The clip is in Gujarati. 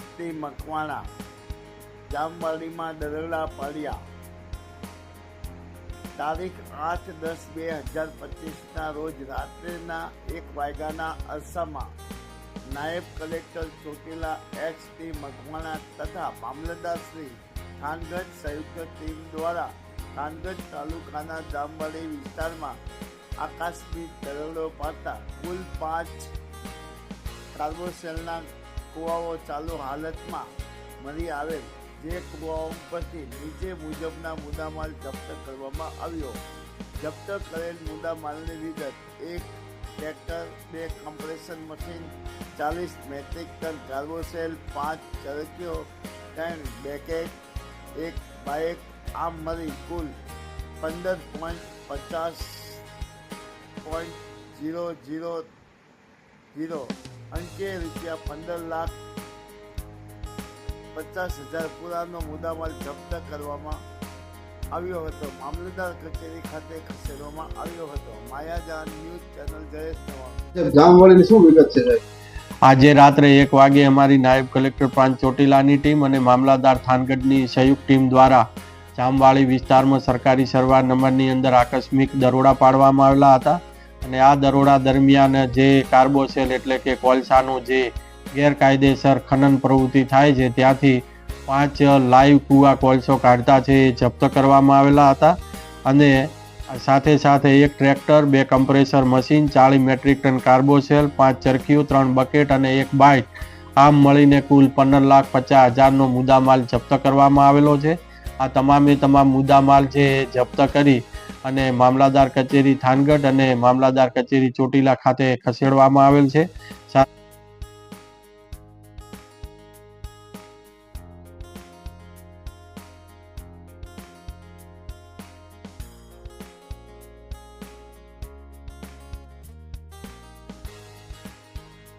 ટી મકવાણા, જામવાડીમાં દરોડા પાડ્યા. તારીખ આઠ દસ બે હજાર પચીસના રોજ રાત્રેના એક વાગ્યાના અરસામાં નાયબ collector Chotila H T Makwana તથા મામલતદારશ્રી ખાનગઢ સંયુક્ત ટીમ દ્વારા ખાનગઢ તાલુકાના જામવાડી વિસ્તારમાં આકસ્મિક દરોડો પાડતા કુલ પાંચ કાર્બોસેલના કુવાઓ ચાલુ હાલતમાં મળી આવેલ, જે કુવાઓ પરથી નીચે મુજબના મુદ્દામાલ જપ્ત કરવામાં આવ્યો. જપ્ત કરેલ મુદ્દામાલની વિગત, એક ટ્રેક્ટર, બે કમ્પ્રેશન મશીન, ચાલીસ મેટ્રિક ટન કાર્બોસેલ પાંચ ચરકીઓ ત્રણ બેકેટ, એક બાઇક, આમ મળી કુલ પંદર પોઈન્ટ પચાસ પોઈન્ટ ઝીરો ઝીરો ઝીરો અંકે રૂપિયા પંદર લાખ પચાસ હજાર પુરાનો મુદ્દામાલ જપ્ત કરવામાં આવ્યો હતો. મામલતદાર કચેરી ખાતે ખસેડવામાં આવ્યો હતો. માયાજાન ન્યૂઝ ચેનલ જયેશ જામવાળીની શું વિગત છે આજે રાત્રે એક વાગે અમારી નાયબ કલેક્ટર પ્રાંત ચોટીલાની ટીમ અને મામલાદાર થાનગઢની સંયુક્ત ટીમ દ્વારા જામવાળી વિસ્તારમાં સરકારી સરવાર નંબરની અંદર આકસ્મિક દરોડા પાડવામાં આવેલા હતા. અને આ દરોડા દરમિયાન જે કાર્બોસેલ એટલે કે કોલસાનું જે ગેરકાયદેસર ખનન પ્રવૃત્તિ થાય છે, ત્યાંથી પાંચ લાઈવ કુવા કોલસો કાઢતા છે એ જપ્ત કરવામાં આવેલા હતા. અને સાથે સાથે એક ટ્રેક્ટર, બે કમ્પ્રેસર મશીન ચાલીસ મેટ્રિક ટન કાર્બોસેલ, પાંચ ચરખીઓ, ત્રણ બકેટ અને એક બાઇક આમ મળીને કુલ પંદર લાખ પચાસ હજારનો મુદ્દામાલ જપ્ત કરવામાં આવેલો છે. આ તમામે તમામ મુદ્દામાલ છે જપ્ત કરી અને મામલાદાર કચેરી થાનગઢ અને મામલાદાર કચેરી ચોટીલા ખાતે ખસેડવામાં આવેલ છે.